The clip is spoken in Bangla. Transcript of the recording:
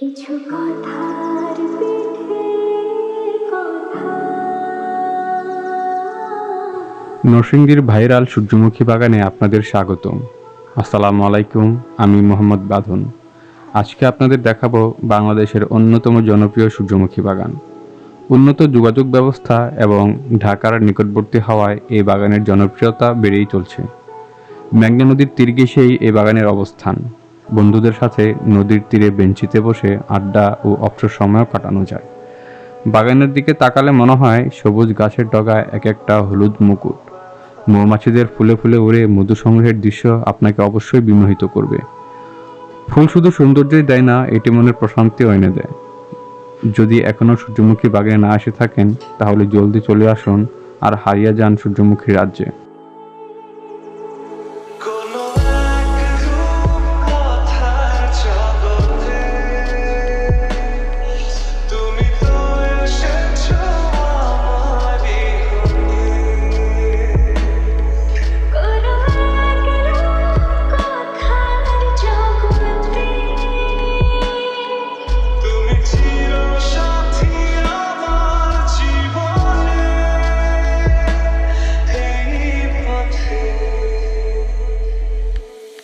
কিছু কথার নরসিংদীর ভাইরাল সূর্যমুখী বাগানে আপনাদের স্বাগতম। আসসালামু আলাইকুম, আমি মোহাম্মদ বাঁধন। আজকে আপনাদের দেখাবো বাংলাদেশের অন্যতম জনপ্রিয় সূর্যমুখী বাগান। উন্নত যোগাযোগ ব্যবস্থা এবং ঢাকার নিকটবর্তী হওয়ায় এই বাগানের জনপ্রিয়তা বেড়েই চলছে। মেঘনা নদীর তীর ঘেঁষেই এই বাগানের অবস্থান। বন্ধুদের সাথে নদীর তীরে বেঞ্চিতে বসে আড্ডা ও অবসর সময়ও কাটানো যায়। বাগানের দিকে তাকালে মনে হয় সবুজ গাছের ডগায় এক একটা হলুদ মুকুট। মৌমাছিদের ফুলে ফুলে উড়ে মধু সংগ্রহের দৃশ্য আপনাকে অবশ্যই বিমোহিত করবে। ফুল শুধু সৌন্দর্যই দেয় না, এটি মনের প্রশান্তিও এনে দেয়। যদি এখনও সূর্যমুখী বাগানে না এসে থাকেন, তাহলে জলদি চলে আসুন আর হারিয়ে যান সূর্যমুখী রাজ্যে।